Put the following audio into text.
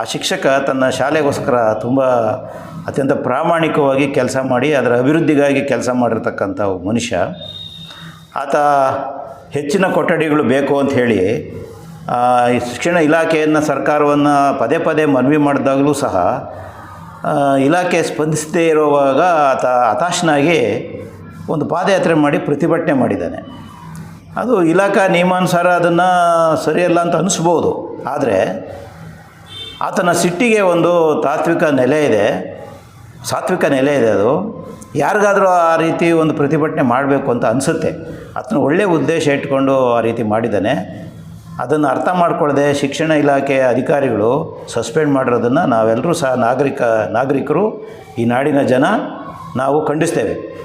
ಆ ಶಿಕ್ಷಕ ತನ್ನ ಶಾಲೆಗೋಸ್ಕರ ತುಂಬ ಅತ್ಯಂತ ಪ್ರಾಮಾಣಿಕವಾಗಿ ಕೆಲಸ ಮಾಡಿ ಅದರ ಅಭಿವೃದ್ಧಿಗಾಗಿ ಕೆಲಸ ಮಾಡಿರ್ತಕ್ಕಂಥ ಮನುಷ್ಯ. ಆತ ಹೆಚ್ಚಿನ ಕೊಠಡಿಗಳು ಬೇಕು ಅಂತ ಹೇಳಿ ಶಿಕ್ಷಣ ಇಲಾಖೆಯನ್ನು, ಸರ್ಕಾರವನ್ನು ಪದೇ ಪದೇ ಮನವಿ ಮಾಡಿದಾಗಲೂ ಸಹ ಇಲಾಖೆ ಸ್ಪಂದಿಸದೇ ಇರುವಾಗ ಆತ ಹತಾಶನಾಗಿ ಒಂದು ಪಾದಯಾತ್ರೆ ಮಾಡಿ ಪ್ರತಿಭಟನೆ ಮಾಡಿದ್ದಾನೆ. ಅದು ಇಲಾಖಾ ನಿಯಮಾನುಸಾರ ಅದನ್ನು ಸರಿಯಲ್ಲ ಅಂತ ಅನಿಸ್ಬೋದು. ಆದರೆ ಆತನ ಸಿಟ್ಟಿಗೆ ಒಂದು ತಾತ್ವಿಕ ನೆಲೆ ಇದೆ. ಸಾತ್ವಿಕ ನೆಲೆ ಇದೆ ಅದು. ಯಾರಿಗಾದರೂ ಆ ರೀತಿ ಒಂದು ಪ್ರತಿಭಟನೆ ಮಾಡಬೇಕು ಅಂತ ಅನಿಸುತ್ತೆ. ಆತನ ಒಳ್ಳೆಯ ಉದ್ದೇಶ ಇಟ್ಕೊಂಡು ಆ ರೀತಿ ಮಾಡಿದ್ದಾನೆ. ಅದನ್ನು ಅರ್ಥ ಮಾಡಿಕೊಳ್ಳದೆ ಶಿಕ್ಷಣ ಇಲಾಖೆಯ ಅಧಿಕಾರಿಗಳು ಸಸ್ಪೆಂಡ್ ಮಾಡಿರೋದನ್ನು ನಾವೆಲ್ಲರೂ ಸಹ ನಾಗರಿಕ ನಾಗರಿಕರು, ಈ ನಾಡಿನ ಜನ ನಾವು ಖಂಡಿಸ್ತೇವೆ.